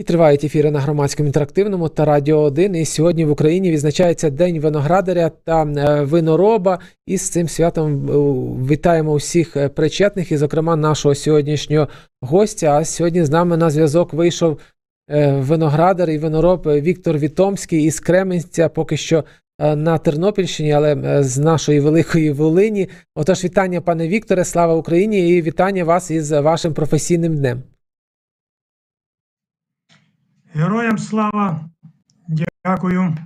І тривають ефіри на громадському інтерактивному та Радіо 1. І сьогодні в Україні відзначається День виноградаря та е, винороба. І з цим святом е, вітаємо усіх е, причетних, і, зокрема, нашого сьогоднішнього гостя. А сьогодні з нами на зв'язок вийшов виноградар і винороб Віктор Вітомський із Кременця, поки що на Тернопільщині, але з нашої великої Волині. Отож, вітання, пане Вікторе, слава Україні, і вітання вас із вашим професійним днем. Героям слава, дякую.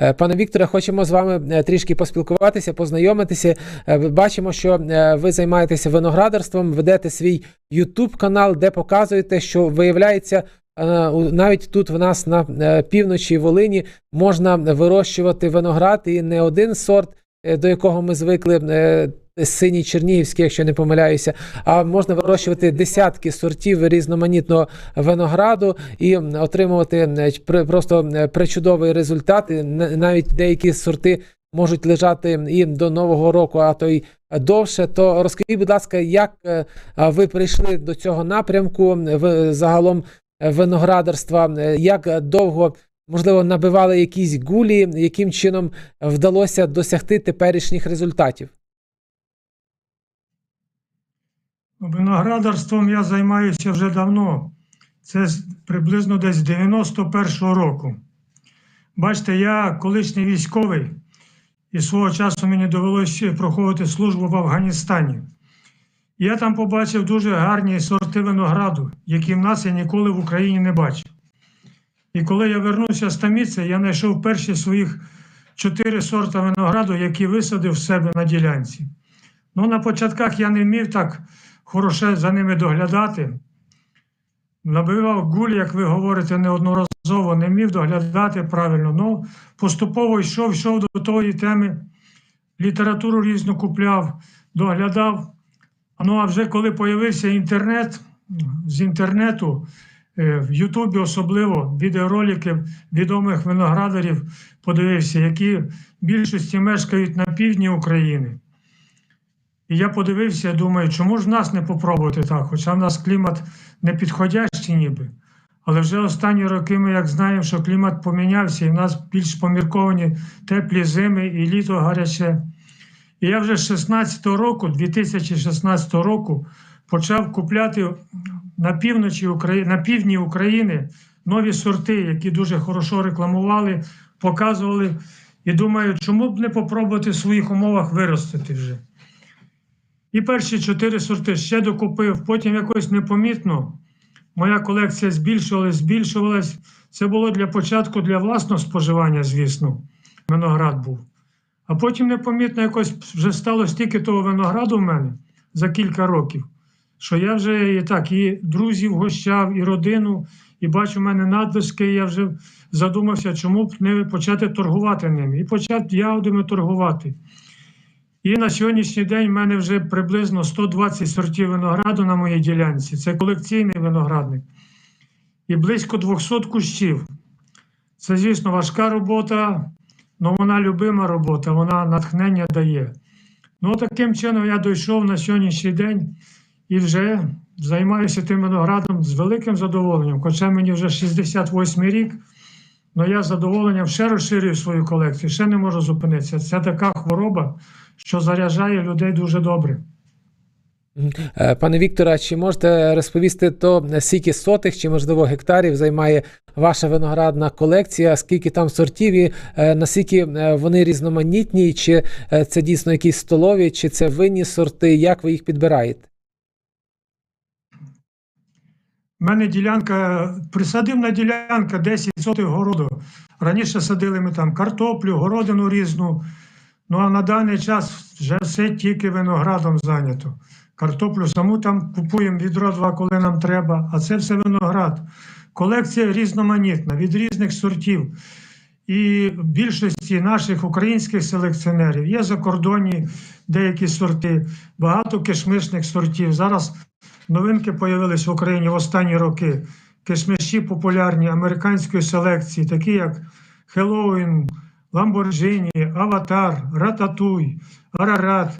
Е, Пане Вікторе, хочемо з вами е, трішки поспілкуватися, познайомитися. Е, Бачимо, що ви займаєтеся виноградарством, ведете свій YouTube канал, де показуєте, що виявляється, навіть тут в нас на півночі Волині можна вирощувати виноград і не один сорт, до якого ми звикли. Синій Чернігівський, якщо не помиляюся, а можна вирощувати десятки сортів різноманітного винограду і отримувати просто причудовий результат. Навіть деякі сорти можуть лежати і до нового року, а то й довше. То розкажіть, будь ласка, як е, ви прийшли до цього напрямку в загалом е, виноградарства? Як довго можливо набивали якісь гулі, яким чином вдалося досягти теперішніх результатів? Виноградарством я займаюся вже давно. Це приблизно десь 91-го року. Бачите, я колишній військовий, і свого часу мені довелося проходити службу в Афганістані. Я там побачив дуже гарні сорти винограду, які в нас я ніколи в Україні не бачив. І коли я вернувся з Таміця, я знайшов перші своїх чотири сорта винограду, які висадив в себе на ділянці. Ну, на початках я не вмів так хороше за ними доглядати. Набивав гуль, як ви говорите, неодноразово, не вмів доглядати правильно. Ну, поступово йшов, йшов до тої теми, літературу різну купляв, доглядав. Ну, а вже коли з'явився інтернет, з інтернету, е, в Ютубі особливо відеоролики відомих виноградарів подивився, які в більшості мешкають на півдні України. І я подивився, думаю, чому ж нас не попробувати так? Хоча в нас клімат не підходящий ніби. Але вже останні роки ми як знаємо, що клімат помінявся, і в нас більш помірковані теплі зими і літо гаряче. І я вже з 16 року, 2016 року, почав купляти на півночі України, на півдні України нові сорти, які дуже хорошо рекламували, показували. І думаю, чому б не попробувати в своїх умовах виростити вже. І перші чотири сорти ще докупив, потім якось непомітно. Моя колекція збільшувалась, збільшувалась. Це було для початку для власного споживання, звісно. Виноград був. А потім непомітно якось вже стало стільки того винограду в мене за кілька років, що я вже і так і друзів гощав, і родину, і бачу, в мене надвиски, і я вже задумався, чому б не почати торгувати ними. І почав ягодами торгувати. І на сьогоднішній день в мене вже приблизно 120 сортів винограду на моїй ділянці. Це колекційний виноградник. І близько 200 кущів. Це, звісно, важка робота, але вона любима робота, вона натхнення дає. Ну, таким чином я дійшов на сьогоднішній день і вже займаюся тим виноградом з великим задоволенням. Хоча мені вже 68 рік, але я з задоволенням ще розширюю свою колекцію, ще не можу зупинитися. Це така хвороба, що заряджає людей дуже добре. Е, Пане Вікторе, чи можете розповісти то, скільки сотих чи можливо гектарів займає ваша виноградна колекція, скільки там сортів, і е, наскільки е, вони різноманітні, чи це дійсно якісь столові, чи це винні сорти, як ви їх підбираєте? У мене ділянка, присадивна ділянка 10 сотих городу. Раніше садили ми там картоплю, городину різну. Ну а на даний час вже все тільки виноградом зайнято. Картоплю саму там купуємо відро два, коли нам треба, а це все виноград. Колекція різноманітна від різних сортів. І більшості наших українських селекціонерів є закордонні деякі сорти, багато кишмишних сортів. Зараз новинки з'явились в Україні в останні роки. Кишмиші популярні американської селекції, такі як Хеллоуін, Ламборджині, Аватар, Рататуй, Арарат.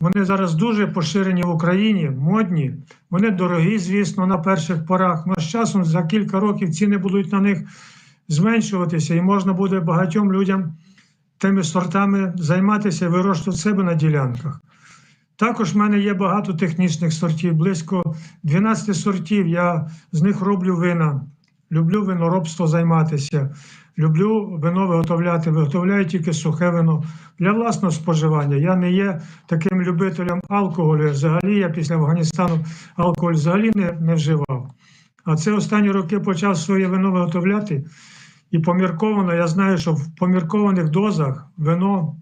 Вони зараз дуже поширені в Україні, модні. Вони дорогі, звісно, на перших порах. але з часом за кілька років ціни будуть на них зменшуватися, і можна буде багатьом людям тими сортами займатися і вирощувати себе на ділянках. Також в мене є багато технічних сортів, близько 12 сортів. Я з них роблю вина. Люблю виноробство займатися. Люблю вино виготовляти. Виготовляю тільки сухе вино для власного споживання. Я не є таким любителем алкоголю. Взагалі, я після Афганістану алкоголь взагалі не, не вживав. А це останні роки почав своє вино виготовляти. І помірковано, я знаю, що в поміркованих дозах вино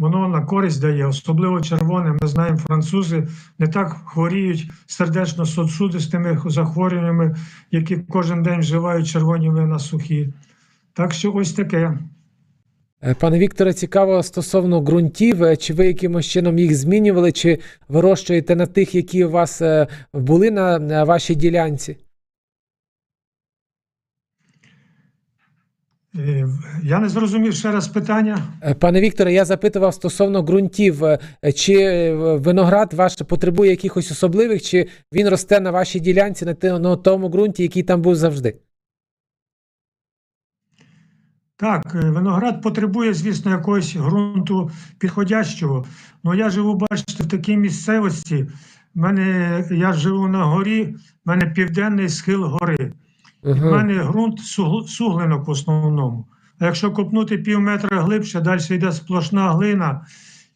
воно на користь дає, особливо червоне. Ми знаємо, французи не так хворіють сердечно-сосудистими захворюваннями, які кожен день вживають червоні вина сухі. Так що ось таке. Е, Пане Вікторе, цікаво стосовно ґрунтів, е, чи ви якимось чином їх змінювали, чи вирощуєте на тих, які у вас е, були на вашій ділянці? Я не зрозумів ще раз питання. Е, Пане Вікторе, я запитував стосовно ґрунтів, е, чи е, виноград ваш потребує якихось особливих, чи він росте на вашій ділянці на тому ґрунті, який там був завжди? Так, е, виноград потребує, звісно, якогось ґрунту підходящого. Ну я живу, бачите, в такій місцевості. В мене я живу на горі, в мене південний схил гори. Угу. мене ґрунт суглинок в основному. А якщо копнути пів метра глибше, далі йде сплошна глина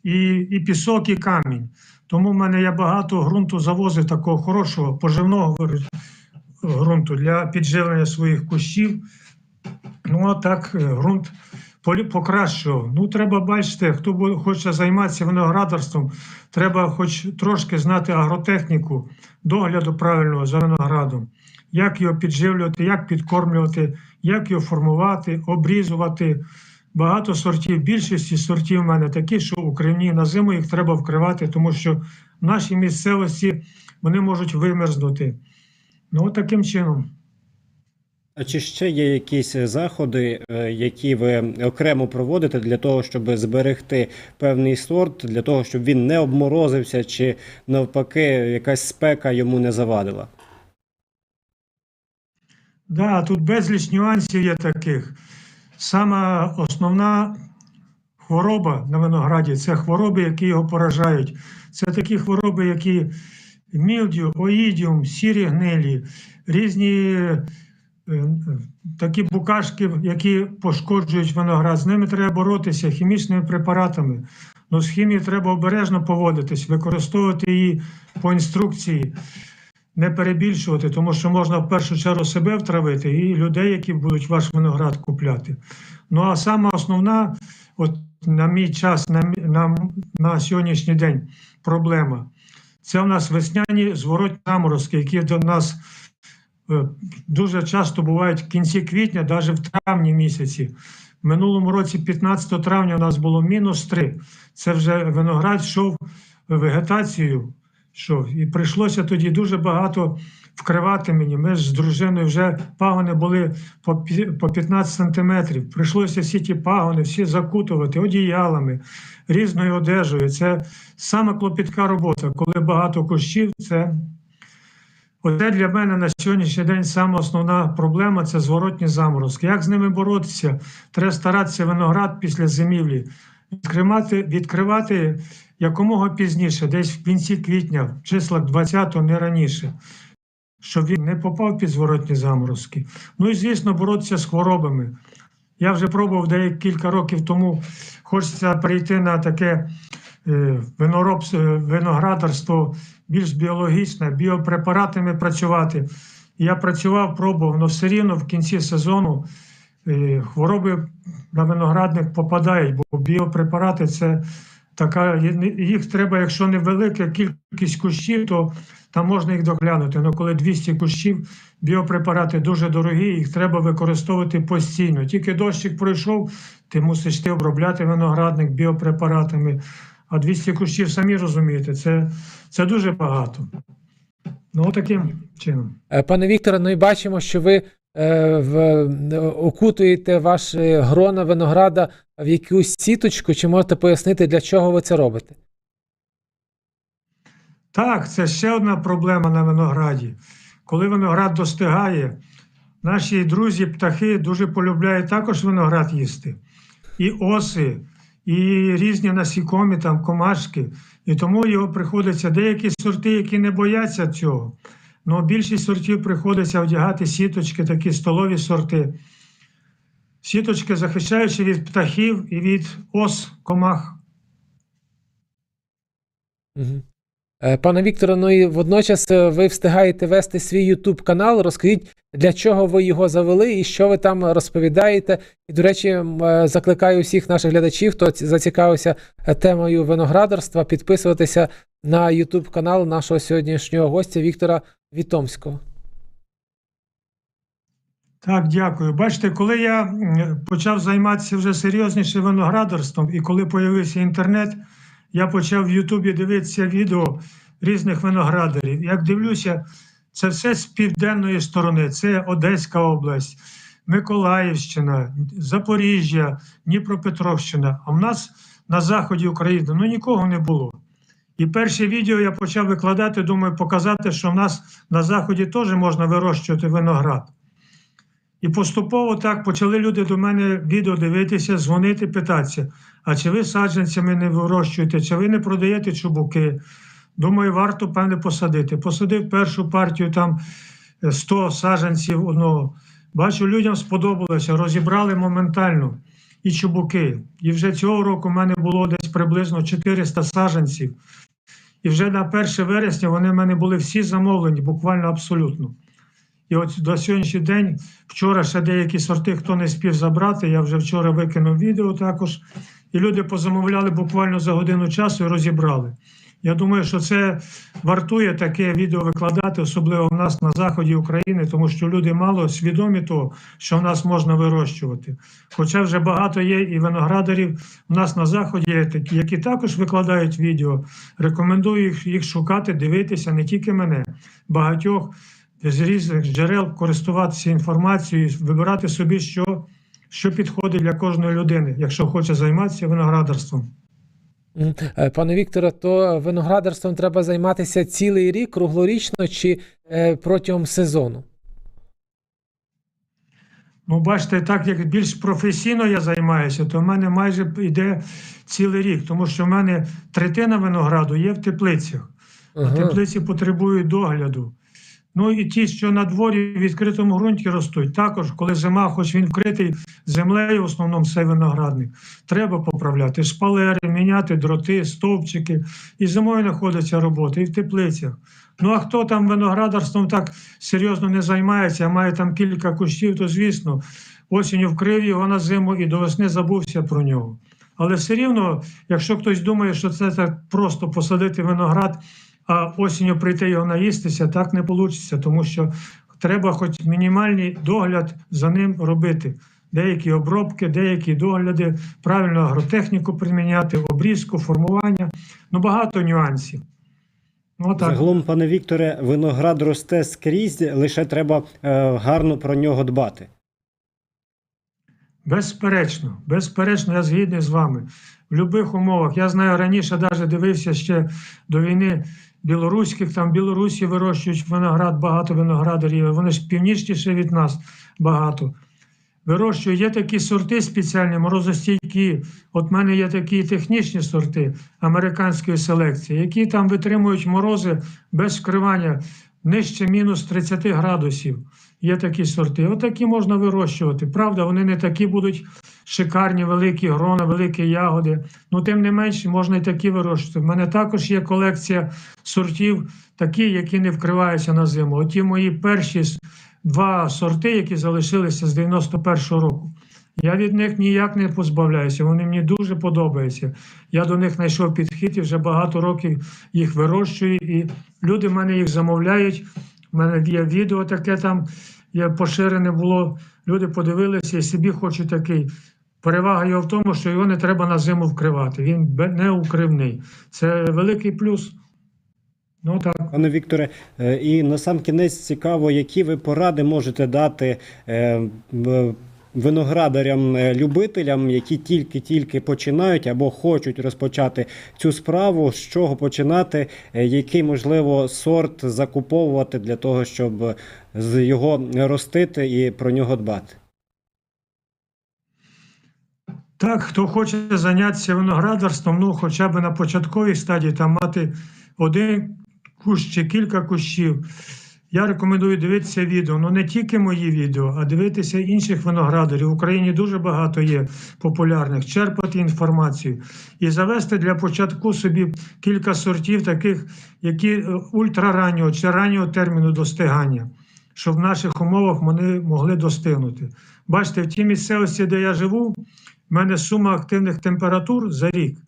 і, і пісок, і камінь. Тому в мене я багато ґрунту завозив такого хорошого поживного ґрунту для підживлення своїх кущів. Ну, а так, е, ґрунт покращував. Ну, треба бачити, хто хоче займатися виноградарством, треба хоч трошки знати агротехніку, догляду правильного за виноградом, як його підживлювати, як підкормлювати, як його формувати, обрізувати. Багато сортів, більшості сортів в мене такі, що укривні на зиму їх треба вкривати, тому що в нашій місцевості вони можуть вимерзнути. Ну, от таким чином. А чи ще є якісь заходи, е, які ви окремо проводите для того, щоб зберегти певний сорт, для того, щоб він не обморозився, чи навпаки, якась спека йому не завадила? Да, тут безліч нюансів є таких. Сама основна хвороба на винограді це хвороби, які його поражають. Це такі хвороби, які мілдю, оїдіум, сірі гнилі, різні е, такі букашки, які пошкоджують виноград. З ними треба боротися хімічними препаратами. Ну, з хімією треба обережно поводитись, використовувати її по інструкції не перебільшувати, тому що можна в першу чергу себе втравити і людей, які будуть ваш виноград купляти. Ну а саме основна, от на мій час, на, на, на сьогоднішній день проблема. Це у нас весняні зворотні заморозки, які до нас е, дуже часто бувають в кінці квітня, навіть в травні місяці. Минулому році, 15 травня, у нас було мінус 3. Це вже виноград йшов вегетацією. Що? І прийшлося тоді дуже багато вкривати мені. Ми з дружиною вже пагони були по по 15 сантиметрів. Прийшлося всі ті пагони, всі закутувати одіялами, різною одежею. Це саме клопітка робота. Коли багато кущів, це Оце для мене на сьогоднішній день саме основна проблема це зворотні заморозки. Як з ними боротися? Треба старатися виноград після зимівлі відкривати, відкривати якомога пізніше, десь в кінці квітня, в числах 20-го, не раніше, щоб він не попав під зворотні заморозки. Ну і звісно, боротися з хворобами. Я вже пробував деякі кілька років тому, хочеться перейти на таке е, виноробство, виноградарство більш біологічне, біопрепаратами працювати. Я працював, пробував, але все рівно в кінці сезону е, хвороби на виноградник попадають, бо біопрепарати це така, їх треба, якщо невелика кількість кущів, то там можна їх доглянути. Але коли 200 кущів, біопрепарати дуже дорогі, їх треба використовувати постійно. Тільки дощик пройшов, ти мусиш ти обробляти виноградник біопрепаратами. А 200 кущів, самі розумієте, це, це дуже багато. Ну, таким чином. Е, Пане Вікторе, ну і бачимо, що ви е, в, е, окутуєте ваш е, грона винограда в якусь сіточку. Чи можете пояснити, для чого ви це робите? Так, це ще одна проблема на винограді. Коли виноград достигає, наші друзі, птахи дуже полюбляють також виноград їсти. І оси, і різні насікомі, там, комашки. І тому його приходиться деякі сорти, які не бояться цього. Ну, більшість сортів приходиться одягати сіточки, такі столові сорти. Сіточки захищаючи від птахів і від ос, комах. Е, Пане Вікторе, ну і водночас е, ви встигаєте вести свій YouTube канал. Розкажіть, для чого ви його завели і що ви там розповідаєте. І, до речі, е, закликаю всіх наших глядачів, хто зацікавився темою виноградарства, підписуватися на YouTube канал нашого сьогоднішнього гостя Віктора Вітомського. Так, дякую. Бачите, коли я почав займатися вже серйозніше виноградарством, і коли появився інтернет, я почав в Ютубі дивитися відео різних виноградарів. Як дивлюся, це все з південної сторони. Це Одеська область, Миколаївщина, Запоріжжя, Дніпропетровщина. А в нас на заході України ну нікого не було. І перше відео я почав викладати, думаю, показати, що в нас на заході теж можна вирощувати виноград. І поступово так почали люди до мене відео дивитися, дзвонити, питатися, а чи ви саджанцями не вирощуєте, чи ви не продаєте чубуки? Думаю, варто, певне, посадити. Посадив першу партію там е, 100 саджанців одного. Бачу, людям сподобалося, розібрали моментально і чубуки. І вже цього року в мене було десь приблизно 400 саджанців. І вже на 1 вересня вони в мене були всі замовлені, буквально абсолютно. І от до сьогоднішній день, вчора ще деякі сорти, хто не спів забрати, я вже вчора викинув відео також. І люди позамовляли буквально за годину часу і розібрали. Я думаю, що це вартує таке відео викладати, особливо в нас на заході України, тому що люди мало свідомі того, що в нас можна вирощувати. Хоча вже багато є і виноградарів у нас на заході які також викладають відео. Рекомендую їх, їх шукати, дивитися, не тільки мене, багатьох з різних джерел користуватися інформацією, вибирати собі, що, що підходить для кожної людини, якщо хоче займатися виноградарством. Е, Пане Вікторе, то виноградарством треба займатися цілий рік, круглорічно чи е, протягом сезону? Ну, бачите, так як більш професійно я займаюся, то в мене майже йде цілий рік, тому що в мене третина винограду є в теплицях. А теплиці потребують догляду. Ну і ті, що на дворі в відкритому ґрунті ростуть, також, коли зима, хоч він вкритий землею, в основному цей виноградник, треба поправляти шпалери, міняти дроти, стовпчики. І зимою знаходиться робота, і в теплицях. Ну а хто там виноградарством так серйозно не займається, а має там кілька кущів, то звісно, осінню вкрив його на зиму і до весни забувся про нього. Але все рівно, якщо хтось думає, що це так просто посадити виноград, а осінню прийти його наїстися, так не вийде, тому що треба хоч мінімальний догляд за ним робити. Деякі обробки, деякі догляди, правильно агротехніку приміняти, обрізку, формування. Ну багато нюансів. Ну, отак. Загалом, пане Вікторе, виноград росте скрізь, лише треба е, гарно про нього дбати. Безперечно, безперечно, я згідний з вами. В будь-яких умовах. Я знаю, раніше навіть дивився ще до війни білоруських, там Білорусі вирощують виноград, багато виноградарів. Вони ж північніше від нас багато. Вирощую, є такі сорти спеціальні, морозостійкі. От в мене є такі технічні сорти американської селекції, які там витримують морози без вкривання нижче мінус 30 градусів. Є такі сорти. Отакі можна вирощувати. Правда, вони не такі будуть шикарні, великі грона, великі ягоди. Ну, тим не менш, можна і такі вирощувати. У мене також є колекція сортів, такі, які не вкриваються на зиму. Оті мої перші два сорти, які залишилися з 91-го року. Я від них ніяк не позбавляюся. Вони мені дуже подобаються. Я до них знайшов підхід і вже багато років їх вирощую, і люди в мене їх замовляють. У мене є відео таке там є поширене було. Люди подивилися і собі хочуть такий. Перевага його в тому, що його не треба на зиму вкривати. Він не укривний. Це великий плюс. Ну так. Пане Вікторе, е, і на сам кінець цікаво, які ви поради можете дати е, виноградарям-любителям, які тільки-тільки починають або хочуть розпочати цю справу, з чого починати, е, який можливо сорт закуповувати для того, щоб його ростити і про нього дбати. Так, хто хоче зайнятися виноградарством, ну хоча б на початковій стадії там мати один кущ чи кілька кущів. Я рекомендую дивитися відео. Ну не тільки мої відео, а дивитися інших виноградарів. В Україні дуже багато є популярних, черпати інформацію і завести для початку собі кілька сортів, таких, які е, ультрараннього чи раннього терміну достигання, щоб в наших умовах вони могли достигнути. Бачите, в тій місцевості, де я живу, в мене сума активних температур за рік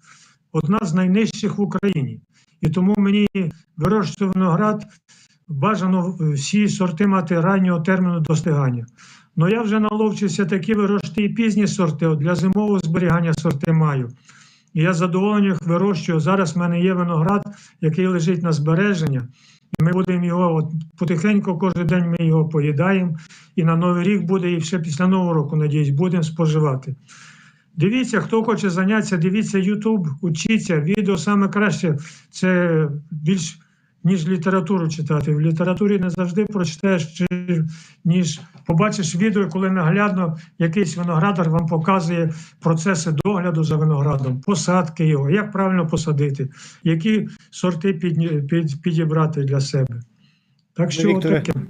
одна з найнижчих в Україні. І тому мені вирощувати виноград бажано всі сорти мати раннього терміну достигання. Ну я вже наловчився такі вирощувати і пізні сорти. От для зимового зберігання сорти маю. І я задоволенням їх вирощую. Зараз в мене є виноград, який лежить на збереження. І ми будемо його от, потихеньку, кожен день ми його поїдаємо. І на Новий рік буде, і ще після Нового року, надіюсь, будемо споживати. Дивіться, хто хоче зайнятися, дивіться YouTube, учіться. Відео саме краще це більш ніж літературу читати. В літературі не завжди прочитаєш, чи, ніж побачиш відео, коли наглядно якийсь виноградар вам показує процеси догляду за виноградом, посадки його, як правильно посадити, які сорти під, під, підібрати для себе. Так що Вікторе, таке.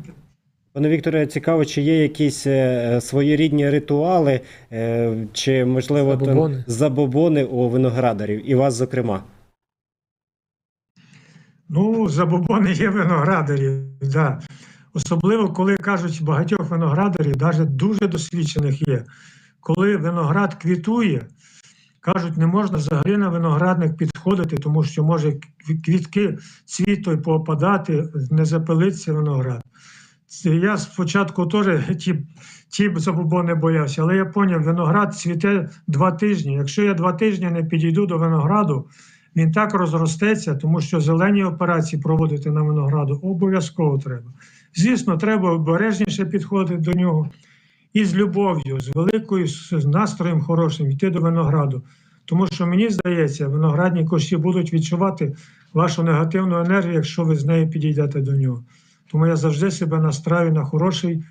Пане Вікторе, цікаво, чи є якісь е, своєрідні ритуали, е, чи можливо там Забобони. забобони у виноградарів, і вас, зокрема. Ну, забобони є виноградарів, да. Особливо, коли кажуть багатьох виноградарів, навіть дуже досвідчених є. Коли виноград квітує, кажуть, не можна взагалі на виноградник підходити, тому що може квітки цвіт той попадати, не запилиться виноград. Я спочатку теж ті, ті забобони боявся, але я зрозумів, виноград цвіте два тижні. Якщо я два тижні не підійду до винограду, він так розростеться, тому що зелені операції проводити на винограду обов'язково треба. Звісно, треба обережніше підходити до нього і з любов'ю, з великою з настроєм хорошим йти до винограду. Тому що мені здається, виноградні кущі будуть відчувати вашу негативну енергію, якщо ви з нею підійдете до нього. Тому я завжди себе настраю на хороший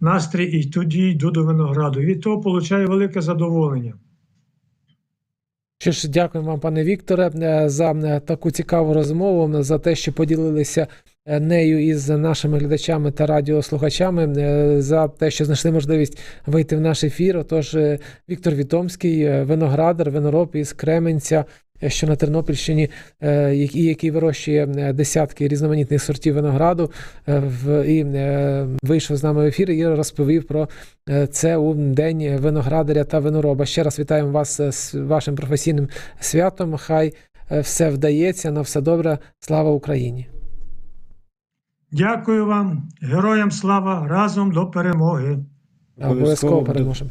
настрій і тоді йду до винограду. І від того получаю велике задоволення. Що ж, дякую вам, пане Вікторе, е, за е, таку цікаву розмову, за те, що поділилися нею із нашими глядачами та радіослухачами, е, за те, що знайшли можливість вийти в наш ефір. Отож, е, Віктор Вітомський, е, виноградар, винороб із Кременця, е, що на Тернопільщині, е, який, вирощує е, десятки різноманітних сортів винограду, е, і е, вийшов з нами в ефір і розповів про Е, Це у день виноградаря та винороба. Ще раз вітаємо вас е, з вашим професійним святом. Хай е, все вдається, на все добре. Слава Україні! Дякую вам, героям слава, разом до перемоги. Обов'язково переможемо.